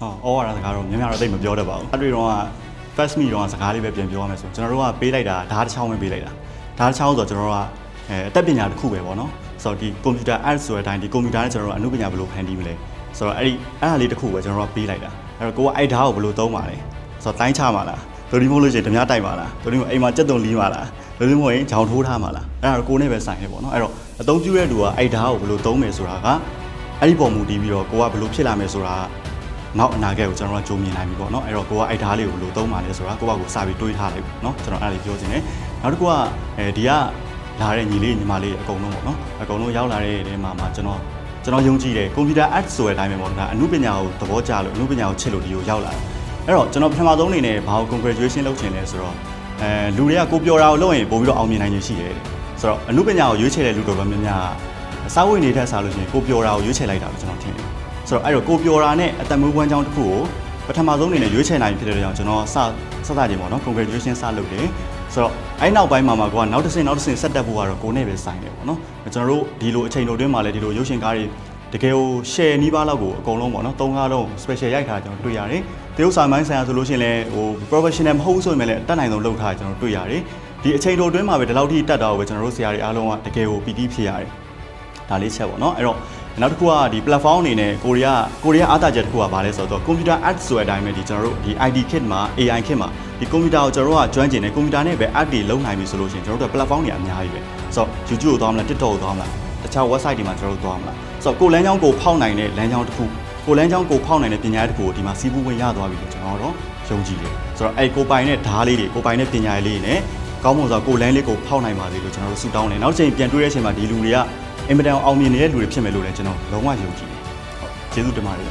ဟောဩဝါဒစကားတော့များများတော့သိပ်မပြောတတ်ပါဘူးအဲ့ဒီတော့က first meet တော့စကားလေးပဲပြန်ပြောရမယ်ဆိုကျွန်တော်တို့ကပေးလိုက်တာဓာတ်တစ်ချောင်းပဲပေးလိုက်တာဓာတ်တစ်ချောင်းဆိုတော့ကျွန်တော်တို့ကအဲအသက်ပညာတစ်ခုပဲပေါ့နော်ဆိုတော့ဒီ computer arts ဆိုတဲ့အတိုင်းဒီ computer နဲ့ကျွန်တော်တို့ကအမှုပညာဘယ်လိုဖန်တီးမလဲဆိုတော့အဲ့ဒီအဲ့ဒါလေးတစ်ခုပဲကျွန်တော်တို့ကပေးလိုက်တာအဲ့တော့ကိုကအဲ့ဓာတ်ကိုဘယ်လိုသုံးပါလဲဆိုတော့တိုင်းချမှာလားဒိုဒီမို့လို့ရှိရင်ဓမြတိုက်ပါလားဒိုဒီမို့အိမ်မှာကြက်တုံလီးပါလားဒိုဒီမို့ရင်ဂျောင်ထိုးထားမှာလားအဲ့ဒါတော့ကိုနဲ့ပဲဆိုင်တယ်ပေါ့နော်အဲ့တော့အသုံးပြုတဲ့လူကအဲ့ဓာတ်ကိုဘယ်လိုသုံးမယ်ဆိုတာကအဲ့ဒီပုံမူတည်ပြီးတော့ကိုကဘယ်လိုဖြစ်လာမယ်ဆိုတာက နောက်အနာဂတ်ကိုကျွန်တော်တို့ကကြိုမြင်နိုင်ပြီပေါ့နော်အဲ့တော့ကိုကအဲ့ဓာတ်လေးကိုဘယ်လိုသုံးပါလဲဆိုတာကိုကကိုစာပြီးတွေးထားလိုက်ပေါ့နော်ကျွန်တော်အဲ့ဒါလေးပြောချင်တယ်နောက်တစ်ခုကအဲဒီကလာတဲ့ညီလေးညီမလေးအကုန်လုံးပေါ့နော်အကုန်လုံးရောက်လာတဲ့နေရာမှာကျွန်တော်ကျွန်တော်ယုံကြည်တယ်ကွန်ပျူတာ act ဆိုတဲ့အတိုင်းပဲပေါ့ဒါအမှုပညာကိုသဘောကျလို့အမှုပညာကိုချစ်လို့ဒီကိုရောက်လာတယ်အဲ့တော့ကျွန်တော်ပထမဆုံးအနေနဲ့ဘာကို congratulation လုပ်ချင်လဲဆိုတော့အဲလူတွေကကိုပြောတာကိုလုပ်ရင်ပို့ပြီးတော့အောင်မြင်နိုင်ခြင်းရှိတယ်တဲ့ဆိုတော့အမှုပညာကိုရွေးချယ်တဲ့လူတော်တော်များများကစာဝတ်နေတဲ့စားလို့ရှိရင်ကိုပြောတာကိုရွေးချယ်လိုက်တာလို့ကျွန်တော်ထင်တယ် ဆိုတော့အဲ့တော့ကိုပြောတာနဲ့အသက်မွေးဝမ်းကြောင်းတစ်ခုကိုပထမဆုံးအနေနဲ့ရွေးချယ်နိုင်ဖြစ်တဲ့ကြောင့်ကျွန်တော်စစစချင်းပေါ့နော် congratulation စလုပ်တယ်ဆိုတော့အဲ့နောက်ပိုင်းမှာမှာကိုကနောက်တစ်ဆင့်နောက်တစ်ဆင့်ဆက်တက်ဖို့ကတော့ကိုနဲ့ပဲဆိုင်တယ်ပေါ့နော်ကျွန်တော်တို့ဒီလိုအချိန်တို့တွင်းမှာလည်းဒီလိုရုပ်ရှင်ကားတွေတကယ်ကို share နီးပါးလောက်ကိုအကုန်လုံးပေါ့နော်သုံးကားလုံး special ရိုက်ထားတာကျွန်တော်တွေ့ရတယ်တရုပ်ဆောင်မိုင်းဆိုင်ရာဆိုလို့ရှိရင်လည်းဟို professional မဟုတ်ဘူးဆိုရင်လည်းအတက်နိုင်ဆုံးလုပ်ထားတာကျွန်တော်တွေ့ရတယ်ဒီအချိန်တို့တွင်းမှာပဲဒီလောက်ထိတက်တာကိုပဲကျွန်တော်တို့ဆရာတွေအားလုံးကတကယ်ကိုပီတိဖြစ်ရတယ်ဒါလေးချက်ပေါ့နော်အဲ့တော့ နောက်တစ်ခုကဒီ platform အနေနဲ့ကိုရီးယားကိုရီးယားအားသာချက်တစ်ခုကဘာလဲဆိုတော့ computer ads ဆိုတဲ့အတိုင်းပဲဒီကျွန်တော်တို့ဒီ ID kit မှာ AI kit မှာဒီ computer ကိုကျွန်တော်တို့ကကျွမ်းကျင်တယ် computer နဲ့ပဲ add တွေလုပ်နိုင်ပြီဆိုလို့ရှိရင်ကျွန်တော်တို့က platform တွေအများကြီးပဲဆိုတော့ YouTube ကိုသွားမလား TikTok ကိုသွားမလားတခြား website တွေမှာကျွန်တော်တို့သွားမလားဆိုတော့ကိုလမ်းကြောင်းကိုဖောက်နိုင်တဲ့လမ်းကြောင်းတစ်ခုကိုလမ်းကြောင်းကိုဖောက်နိုင်တဲ့ပညာတစ်ခုကိုဒီမှာစီးပူးဝင်ရသွားပြီလို့ကျွန်တော်တို့ယုံကြည်တယ်ဆိုတော့အဲ့ကိုပိုင်တဲ့ဓားလေးတွေကိုပိုင်တဲ့ပညာလေးတွေနဲ့ကောင်းမွန်စွာကိုလမ်းလေးကိုဖောက်နိုင်ပါစေလို့ကျွန်တော်တို့ဆုတောင်းတယ်နောက်တစ်ချိန်ပြန်တွေ့တဲ့အချိန်မှာဒီလူတွေက အင်မတန်အောင်မြင်နေတဲ့လူတွေဖြစ်မယ်လို့လည်းကျွန်တော်လုံးဝယုံကြည်တယ်ဟုတ်ကျေးဇူးတင်ပါတယ်